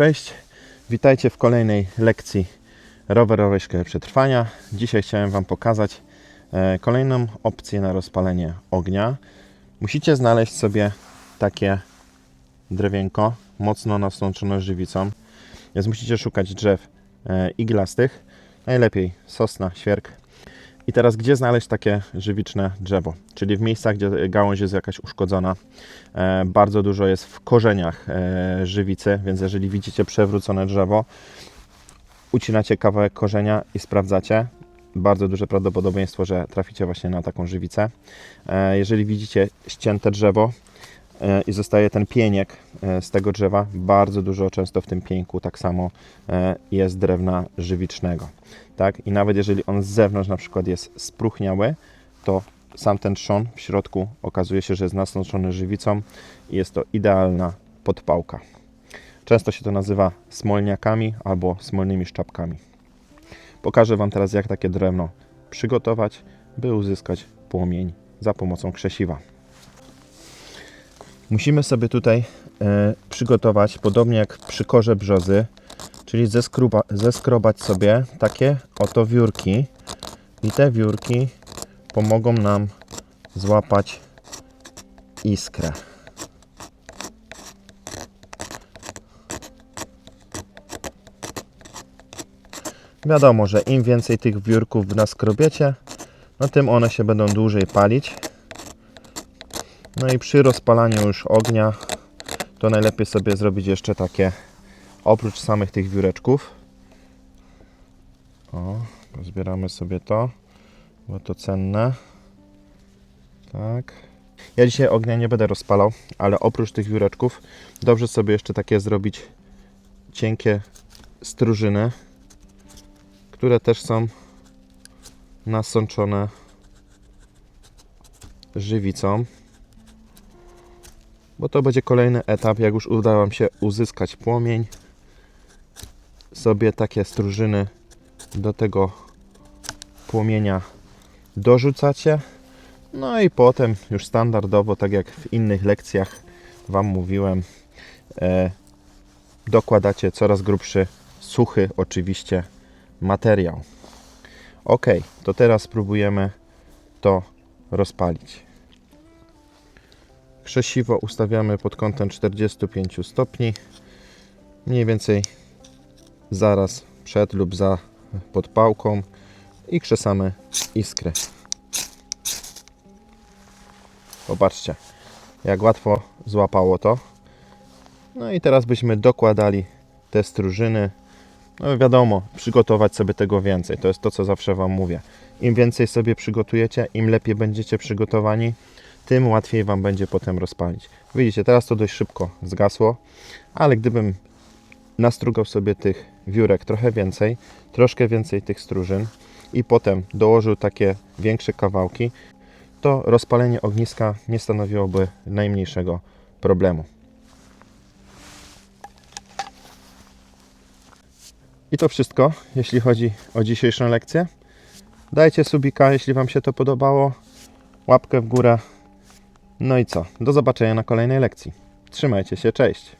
cześć. Witajcie w kolejnej lekcji rowerowej przetrwania. Dzisiaj chciałem Wam pokazać e, kolejną opcję na rozpalenie ognia. Musicie znaleźć sobie takie drewienko, mocno nasączone żywicą. Więc musicie szukać drzew e, iglastych, najlepiej sosna, świerk. I teraz gdzie znaleźć takie żywiczne drzewo? Czyli w miejscach, gdzie gałąź jest jakaś uszkodzona. E, bardzo dużo jest w korzeniach e, żywicy, więc jeżeli widzicie przewrócone drzewo, ucinacie kawałek korzenia i sprawdzacie. Bardzo duże prawdopodobieństwo, że traficie właśnie na taką żywicę. E, jeżeli widzicie ścięte drzewo i zostaje ten pieniek e, z tego drzewa, bardzo dużo często w tym pieńku tak samo e, jest drewna żywicznego. Tak? I nawet jeżeli on z zewnątrz na przykład jest spróchniały, to sam ten trzon w środku okazuje się, że jest nasączony żywicą i jest to idealna podpałka. Często się to nazywa smolniakami albo smolnymi szczapkami. Pokażę Wam teraz, jak takie drewno przygotować, by uzyskać płomień za pomocą krzesiwa. Musimy sobie tutaj e, przygotować, podobnie jak przy korze brzozy, czyli zeskruba, zeskrobać sobie takie oto wiórki i te wiórki pomogą nam złapać iskrę. Wiadomo, że im więcej tych wiórków naskrobiecie, no tym one się będą dłużej palić. No i przy rozpalaniu już ognia, to najlepiej sobie zrobić jeszcze takie, oprócz samych tych wióreczków. O, zbieramy sobie to, bo to cenne. Tak. Ja dzisiaj ognia nie będę rozpalał, ale oprócz tych wióreczków, dobrze sobie jeszcze takie zrobić cienkie strużyny, które też są nasączone żywicą. Bo to będzie kolejny etap, jak już uda Wam się uzyskać płomień, sobie takie strużyny do tego płomienia dorzucacie. No i potem już standardowo, tak jak w innych lekcjach Wam mówiłem, e, dokładacie coraz grubszy, suchy oczywiście materiał. Ok, to teraz spróbujemy to rozpalić. Krzesiwo ustawiamy pod kątem 45 stopni, mniej więcej zaraz przed lub za podpałką i krzesamy iskrę. Popatrzcie, jak łatwo złapało to. No i teraz byśmy dokładali te strużyny no wiadomo, przygotować sobie tego więcej. To jest to, co zawsze Wam mówię. Im więcej sobie przygotujecie, im lepiej będziecie przygotowani, tym łatwiej Wam będzie potem rozpalić. Widzicie, teraz to dość szybko zgasło, ale gdybym nastrugał sobie tych wiórek trochę więcej, troszkę więcej tych strużyn i potem dołożył takie większe kawałki, to rozpalenie ogniska nie stanowiłoby najmniejszego problemu. I to wszystko, jeśli chodzi o dzisiejszą lekcję. Dajcie subika, jeśli Wam się to podobało. Łapkę w górę. No i co? Do zobaczenia na kolejnej lekcji. Trzymajcie się, cześć.